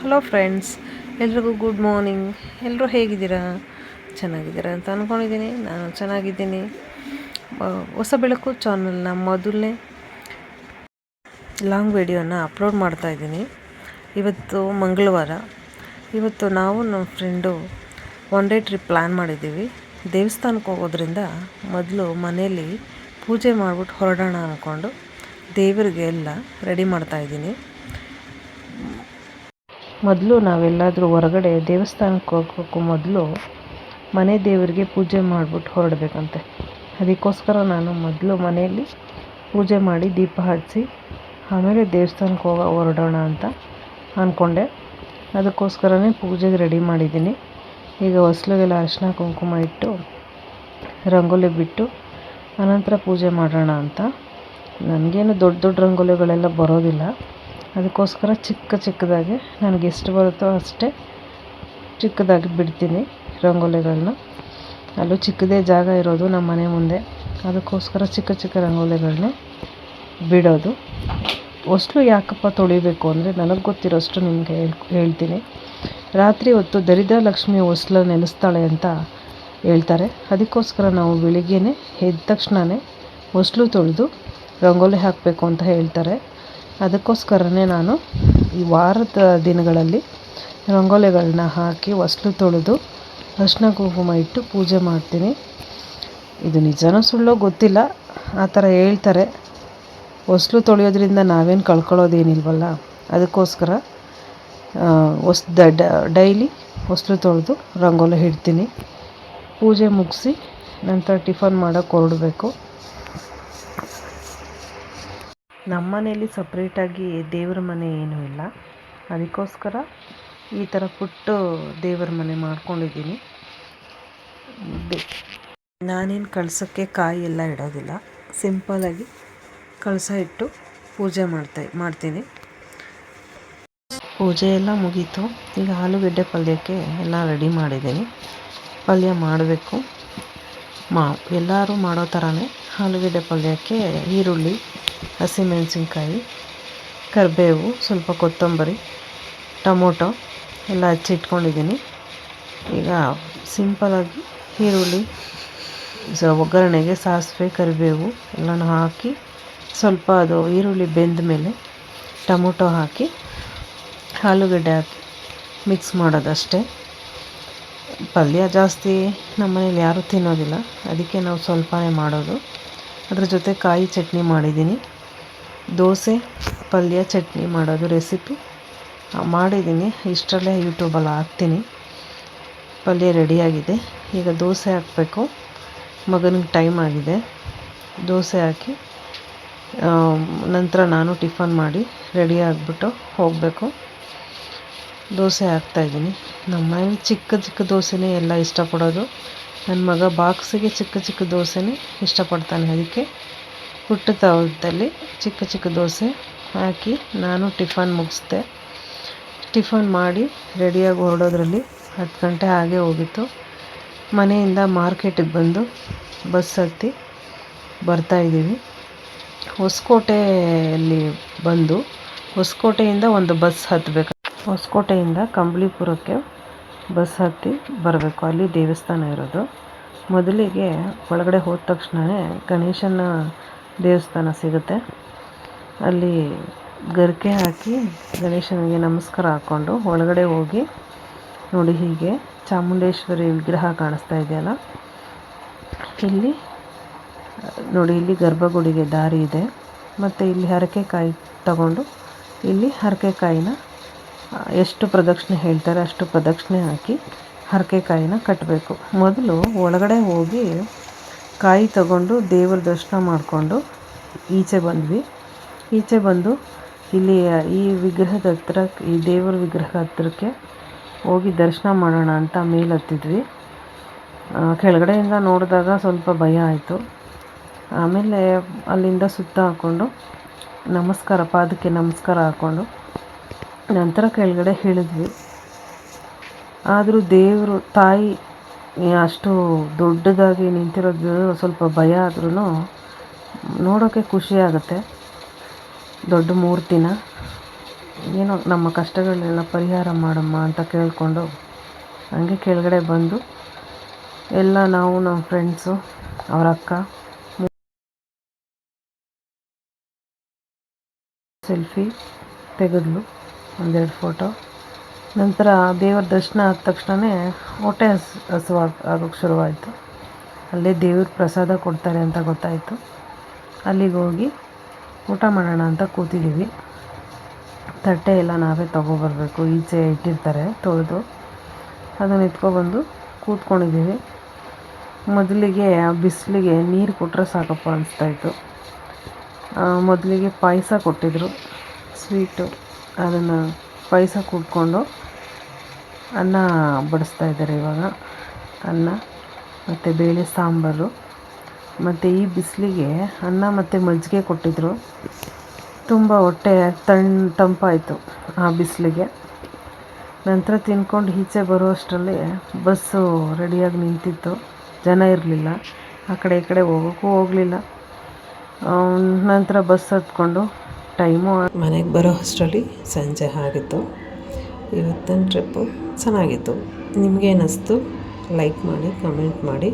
Hello friends ಎಲ್ರಿಗೂ good morning ಎಲ್ಲರೂ ಹೇಗಿದ್ದೀರಾ? ಚೆನ್ನಾಗಿದ್ದೀರಾ ಅಂತ ಅಂದ್ಕೊಂಡಿದ್ದೀನಿ ನಾನು ಚೆನ್ನಾಗಿದ್ದೀನಿ. ಹೊಸ ಬೆಳಕು ಚಾನಲ್ನ ಮೊದಲನೇ ಲಾಂಗ್ ವಿಡಿಯೋನ ಅಪ್ಲೋಡ್ ಮಾಡ್ತಾ ಇದ್ದೀನಿ. ಇವತ್ತು ಮಂಗಳವಾರ. ಇವತ್ತು ನಾವು ನಮ್ಮ friend one day trip plan ಮಾಡಿದ್ದೀವಿ. ದೇವಸ್ಥಾನಕ್ಕೆ ಹೋಗೋದ್ರಿಂದ ಮೊದಲು ಮನೆಯಲ್ಲಿ ಪೂಜೆ ಮಾಡಿಬಿಟ್ಟು ಹೊರಡೋಣ ಅಂದ್ಕೊಂಡು ದೇವರಿಗೆ ಎಲ್ಲ ರೆಡಿ ಮಾಡ್ತಾ ಇದ್ದೀನಿ. ಮೊದಲು ನಾವೆಲ್ಲಾದರೂ ಹೊರಗಡೆ ದೇವಸ್ಥಾನಕ್ಕೆ ಹೋಗೋಕ್ಕೂ ಮೊದಲು ಮನೆ ದೇವರಿಗೆ ಪೂಜೆ ಮಾಡಿಬಿಟ್ಟು ಹೊರಡಬೇಕಂತೆ. ಅದಕ್ಕೋಸ್ಕರ ನಾನು ಮೊದಲು ಮನೆಯಲ್ಲಿ ಪೂಜೆ ಮಾಡಿ ದೀಪ ಹಚ್ಚಿ, ಆಮೇಲೆ ದೇವಸ್ಥಾನಕ್ಕೆ ಹೋಗ ಹೊರಡೋಣ ಅಂತ ಅಂದ್ಕೊಂಡೆ ಅದಕ್ಕೋಸ್ಕರನೇ ಪೂಜೆಗೆ ರೆಡಿ ಮಾಡಿದ್ದೀನಿ. ಈಗ ಹೊಸ್ಲಿಗೆಲ್ಲ ಅರಿಶಿನ ಕುಂಕುಮ ಇಟ್ಟು, ರಂಗೋಲಿ ಬಿಟ್ಟು ಅನಂತರ ಪೂಜೆ ಮಾಡೋಣ ಅಂತ. ನನಗೇನು ದೊಡ್ಡ ದೊಡ್ಡ ರಂಗೋಲಿಗಳೆಲ್ಲ ಬರೋದಿಲ್ಲ. ಅದಕ್ಕೋಸ್ಕರ ಚಿಕ್ಕ ಚಿಕ್ಕದಾಗಿ ನನಗೆ ಎಷ್ಟು ಬರುತ್ತೋ ಅಷ್ಟೇ ಚಿಕ್ಕದಾಗಿ ಬಿಡ್ತೀನಿ ರಂಗೋಲಿಗಳನ್ನ. ಅಲ್ಲೂ ಚಿಕ್ಕದೇ ಜಾಗ ಇರೋದು ನಮ್ಮ ಮನೆ ಮುಂದೆ. ಅದಕ್ಕೋಸ್ಕರ ಚಿಕ್ಕ ಚಿಕ್ಕ ರಂಗೋಲಿಗಳನ್ನ ಬಿಡೋದು. ಹೊಸ್ಲು ಯಾಕಪ್ಪ ತೊಳಿಬೇಕು ಅಂದರೆ ನನಗೆ ಗೊತ್ತಿರೋಷ್ಟು ನಿಮಗೆ ಹೇಳ್, ಹೇಳ್ತೀನಿ. ರಾತ್ರಿ ಹೊತ್ತು ದರಿದ್ರ ಲಕ್ಷ್ಮಿ ಹೊಸ್ಲು ನೆಲೆಸ್ತಾಳೆ ಅಂತ ಹೇಳ್ತಾರೆ. ಅದಕ್ಕೋಸ್ಕರ ನಾವು ಬೆಳಿಗ್ಗೆನೇ ಎದ್ದ ತಕ್ಷಣವೇ ಹೊಸ್ಲು ತೊಳೆದು ರಂಗೋಲಿ ಹಾಕಬೇಕು ಅಂತ ಹೇಳ್ತಾರೆ. ಅದಕ್ಕೋಸ್ಕರನೇ ನಾನು ಈ ವಾರದ ದಿನಗಳಲ್ಲಿ ರಂಗೋಲಿಗಳನ್ನ ಹಾಕಿ ಹೊಸ್ಲು ತೊಳೆದು ಅರಿಶಿನ ಕುಂಕುಮ ಇಟ್ಟು ಪೂಜೆ ಮಾಡ್ತೀನಿ. ಇದು ನಿಜನೋ ಸುಳ್ಳೋ ಗೊತ್ತಿಲ್ಲ. ಆ ಥರ ಹೇಳ್ತಾರೆ. ಹೊಸ್ಲು ತೊಳೆಯೋದ್ರಿಂದ ನಾವೇನು ಕಳ್ಕೊಳ್ಳೋದೇನಿಲ್ವಲ್ಲ? ಅದಕ್ಕೋಸ್ಕರ ಹೊಸ್ ಡೈಲಿ ಹೊಸ್ಲು ತೊಳೆದು ರಂಗೋಲಿ ಇಡ್ತೀನಿ. ಪೂಜೆ ಮುಗಿಸಿ ನಂತರ ಟಿಫನ್ ಮಾಡೋಕ್ಕೆ ಹೊರಡಬೇಕು. ನಮ್ಮ ಮನೆಯಲ್ಲಿ ಸಪ್ರೇಟಾಗಿ ದೇವ್ರ ಮನೆ ಏನೂ ಇಲ್ಲ. ಅದಕ್ಕೋಸ್ಕರ ಈ ಥರ ಪುಟ್ಟು ದೇವ್ರ ಮನೆ ಮಾಡ್ಕೊಂಡಿದ್ದೀನಿ. ನಾನೇನು ಕಳಸಕ್ಕೆ ಕಾಯಿ ಎಲ್ಲ ಇಡೋದಿಲ್ಲ. ಸಿಂಪಲಾಗಿ ಕಳಸ ಇಟ್ಟು ಪೂಜೆ ಮಾಡ್ತಾ ಮಾಡ್ತೀನಿ. ಪೂಜೆ ಎಲ್ಲ ಮುಗೀತು. ಈಗ ಆಲೂಗಡ್ಡೆ ಪಲ್ಯಕ್ಕೆ ಎಲ್ಲ ರೆಡಿ ಮಾಡಿದ್ದೀನಿ. ಪಲ್ಯ ಮಾಡಬೇಕು. ಮಾ ಎಲ್ಲರೂ ಮಾಡೋ ಥರನೇ ಆಲೂಗಡ್ಡೆ ಪಲ್ಯಕ್ಕೆ ಈರುಳ್ಳಿ ಹಸಿಮೆಣಸಿನ್ಕಾಯಿ ಕರಿಬೇವು, ಸ್ವಲ್ಪ ಕೊತ್ತಂಬರಿ, ಟೊಮೊಟೊ ಎಲ್ಲ ಹಚ್ಚಿಟ್ಕೊಂಡಿದ್ದೀನಿ ಈಗ ಸಿಂಪಲಾಗಿ ಈರುಳ್ಳಿ, ಸ ಒಗ್ಗರಣೆಗೆ ಸಾಸಿವೆ, ಕರಿಬೇವು ಎಲ್ಲನೂ ಹಾಕಿ ಸ್ವಲ್ಪ ಅದು ಈರುಳ್ಳಿ ಬೆಂದ ಮೇಲೆ ಟೊಮೊಟೊ ಹಾಕಿ, ಆಲೂಗಡ್ಡೆ ಹಾಕಿ ಮಿಕ್ಸ್ ಮಾಡೋದಷ್ಟೇ. ಪಲ್ಯ ಜಾಸ್ತಿ ನಮ್ಮ ಮನೇಲಿ ಯಾರೂ ತಿನ್ನೋದಿಲ್ಲ. ಅದಕ್ಕೆ ನಾವು ಸ್ವಲ್ಪನೇ ಮಾಡೋದು. ಅದ್ರ ಜೊತೆ ಕಾಯಿ ಚಟ್ನಿ ಮಾಡಿದ್ದೀನಿ. ದೋಸೆ, ಪಲ್ಯ ಚಟ್ನಿ ಮಾಡೋದು ರೆಸಿಪಿ ಮಾಡಿದ್ದೀನಿ. ಇಷ್ಟರಲ್ಲೇ ಯೂಟ್ಯೂಬಲ್ಲಿ ಹಾಕ್ತೀನಿ. ಪಲ್ಯ ರೆಡಿಯಾಗಿದೆ ಈಗ ದೋಸೆ ಹಾಕಬೇಕು. ಮಗನಿಗೆ ಟೈಮ್ ಆಗಿದೆ. ದೋಸೆ ಹಾಕಿ ನಂತರ ನಾನು ಟಿಫನ್ ಮಾಡಿ ರೆಡಿ ಆಗಿಬಿಟ್ಟು ಹೋಗಬೇಕು. ದೋಸೆ ಹಾಕ್ತಾಯಿದ್ದೀನಿ ನಮ್ಮ ಮನೇಲಿ ಚಿಕ್ಕ ಚಿಕ್ಕ ದೋಸೆನೇ ಎಲ್ಲ ಇಷ್ಟಪಡೋದು. ನನ್ನ ಮಗ ಬಾಕ್ಸಿಗೆ ಚಿಕ್ಕ ಚಿಕ್ಕ ದೋಸೆನೇ ಇಷ್ಟಪಡ್ತಾನೆ ಅದಕ್ಕೆ. ಪುಟ್ಟ ತವದಲ್ಲಿ ಚಿಕ್ಕ ಚಿಕ್ಕ ದೋಸೆ ಹಾಕಿ ನಾನು ಟಿಫನ್ ಮುಗಿಸ್ದೆ. ಟಿಫನ್ ಮಾಡಿ ರೆಡಿಯಾಗಿ ಹೊರಡೋದ್ರಲ್ಲಿ ಹತ್ತು ಗಂಟೆ ಹಾಗೆ ಹೋಗಿತ್ತು. ಮನೆಯಿಂದ ಮಾರ್ಕೆಟಿಗೆ ಬಂದು ಬಸ್ ಹತ್ತಿ ಬರ್ತಾಯಿದ್ದೀವಿ ಹೊಸಕೋಟೆಯಲ್ಲಿ ಬಂದು ಹೊಸಕೋಟೆಯಿಂದ ಒಂದು ಬಸ್ ಹತ್ತಬೇಕು ಹೊಸಕೋಟೆಯಿಂದ ಕಂಬಳಿಪುರಕ್ಕೆ ಬಸ್ ಹತ್ತಿ ಬರಬೇಕು. ಅಲ್ಲಿ ದೇವಸ್ಥಾನ ಇರೋದು. ಮೊದಲಿಗೆ ಒಳಗಡೆ ಹೋದ ತಕ್ಷಣವೇ ಗಣೇಶನ ದೇವಸ್ಥಾನ ಸಿಗುತ್ತೆ. ಅಲ್ಲಿ ಗರಿಕೆ ಹಾಕಿ ಗಣೇಶನಿಗೆ ನಮಸ್ಕಾರ ಹಾಕ್ಕೊಂಡು ಒಳಗಡೆ ಹೋಗಿ ನೋಡಿ ಹೀಗೆ ಚಾಮುಂಡೇಶ್ವರಿ ವಿಗ್ರಹ ಕಾಣಿಸ್ತಾ ಇದೆಯಲ್ಲ? ಇಲ್ಲಿ ನೋಡಿ, ಇಲ್ಲಿ ಗರ್ಭಗುಡಿಗೆ ದಾರಿ ಇದೆ. ಮತ್ತು ಇಲ್ಲಿ ಹರಕೆಕಾಯಿ ತಗೊಂಡು ಇಲ್ಲಿ ಹರಕೆಕಾಯಿನ ಎಷ್ಟು ಪ್ರದಕ್ಷಿಣೆ ಹೇಳ್ತಾರೆ ಅಷ್ಟು ಪ್ರದಕ್ಷಿಣೆ ಹಾಕಿ ಹರಕೆಕಾಯಿನ ಕಟ್ಟಬೇಕು ಮೊದಲು ಒಳಗಡೆ ಹೋಗಿ ಕಾಯಿ ತಗೊಂಡು ದೇವ್ರ ದರ್ಶನ ಮಾಡಿಕೊಂಡು ಈಚೆ ಬಂದ್ವಿ. ಈಚೆ ಬಂದು ಇಲ್ಲಿ ಈ ವಿಗ್ರಹದ ಹತ್ರ, ಈ ದೇವರ ವಿಗ್ರಹ ಹತ್ರಕ್ಕೆ ಹೋಗಿ ದರ್ಶನ ಮಾಡೋಣ ಅಂತ ಮೇಲೆ ಹತ್ತಿದ್ವಿ. ಕೆಳಗಡೆಯಿಂದ ನೋಡಿದಾಗ ಸ್ವಲ್ಪ ಭಯ ಆಯಿತು. ಆಮೇಲೆ ಅಲ್ಲಿಂದ ಸುತ್ತ ಹಾಕ್ಕೊಂಡು ನಮಸ್ಕಾರ ಪಾದಕ್ಕೆ ನಮಸ್ಕಾರ ಹಾಕ್ಕೊಂಡು ನಂತರ ಕೆಳಗಡೆ ಹೇಳಿದ್ವಿ. ಆದರೂ ದೇವರು, ತಾಯಿ ಅಷ್ಟು ದೊಡ್ಡದಾಗಿ ನಿಂತಿರೋದು ಸ್ವಲ್ಪ ಭಯ ಆದ್ರೂ ನೋಡೋಕ್ಕೆ ಖುಷಿ ಆಗುತ್ತೆ. ದೊಡ್ಡ ಮೂರ್ತಿನ. ಏನೋ ನಮ್ಮ ಕಷ್ಟಗಳನ್ನೆಲ್ಲ ಪರಿಹಾರ ಮಾಡಮ್ಮ ಅಂತ ಕೇಳಿಕೊಂಡು ಹಂಗೆ ಕೆಳಗಡೆ ಬಂದು ಎಲ್ಲ ನಾವು, ನಮ್ಮ ಫ್ರೆಂಡ್ಸು, ಅವರ ಅಕ್ಕ ಸೆಲ್ಫಿ ತೆಗೆದ್ಲು. ಒಂದೆರಡು ಫೋಟೋ. ನಂತರ ದೇವರ ದರ್ಶನ ಆದ ತಕ್ಷಣವೇ ಹೊಟ್ಟೆ ಹಸು ಆಗೋಕ್ಕೆ ಶುರುವಾಯಿತು. ಅಲ್ಲೇ ದೇವ್ರ ಪ್ರಸಾದ ಕೊಡ್ತಾರೆ ಅಂತ ಗೊತ್ತಾಯಿತು. ಅಲ್ಲಿಗೆ ಹೋಗಿ ಊಟ ಮಾಡೋಣ ಅಂತ ಕೂತಿದ್ದೀವಿ. ತಟ್ಟೆ ಎಲ್ಲ ನಾವೇ ತೊಗೊಬರ್ಬೇಕು ಈಚೆ ಇಟ್ಟಿರ್ತಾರೆ, ತೊಳೆದು ಅದನ್ನು ಎತ್ಕೊಬಂದು ಕೂತ್ಕೊಂಡಿದ್ದೀವಿ. ಮೊದಲಿಗೆ ಬಿಸಿಲಿಗೆ ನೀರು ಕೊಟ್ಟರೆ ಸಾಕಪ್ಪ ಅನಿಸ್ತಾಯಿತ್ತು ಮೊದಲಿಗೆ ಪಾಯಸ ಕೊಟ್ಟಿದ್ದರು ಸ್ವೀಟು. ಅದನ್ನು ಪಾಯಸ ಕುಡ್ಕೊಂಡು ಅನ್ನ ಬಡಿಸ್ತಾ ಇದ್ದಾರೆ ಇವಾಗ. ಅನ್ನ ಮತ್ತು ಬೇಳೆ ಸಾಂಬಾರು ಮತ್ತು ಈ ಬಿಸಿಲಿಗೆ ಅನ್ನ ಮತ್ತು ಮಜ್ಜಿಗೆ ಕೊಟ್ಟಿದ್ದರು ತುಂಬ ಹೊಟ್ಟೆ ತಣ್ಣ ತಂಪಾಯಿತು ಆ ಬಿಸಿಲಿಗೆ. ನಂತರ ತಿನ್ಕೊಂಡು ಈಚೆ ಬರೋ ಅಷ್ಟರಲ್ಲಿ ಬಸ್ಸು ರೆಡಿಯಾಗಿ ನಿಂತಿತ್ತು. ಜನ ಇರಲಿಲ್ಲ. ಆ ಕಡೆ ಈ ಕಡೆ ಹೋಗೋಕ್ಕೂ ಹೋಗಲಿಲ್ಲ. ನಂತರ ಬಸ್ ಹತ್ಕೊಂಡು ಟೈಮು ಮನೆಗೆ ಬರೋ ಅಷ್ಟರಲ್ಲಿ ಸಂಜೆ ಆಗಿತ್ತು. ಇವತ್ತಿನ ಟ್ರಿಪ್ಪು ಚೆನ್ನಾಗಿತ್ತು. ನಿಮಗೆ ಅನ್ನಿಸ್ತು ಲೈಕ್ ಮಾಡಿ, ಕಮೆಂಟ್ ಮಾಡಿ.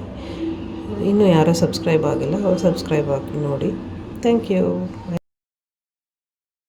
ಇನ್ನೂ ಯಾರೂ ಸಬ್ಸ್ಕ್ರೈಬ್ ಆಗಿಲ್ಲ, ಅವ್ರು ಸಬ್ಸ್ಕ್ರೈಬ್ ಆಗಿ ನೋಡಿ. Thank you.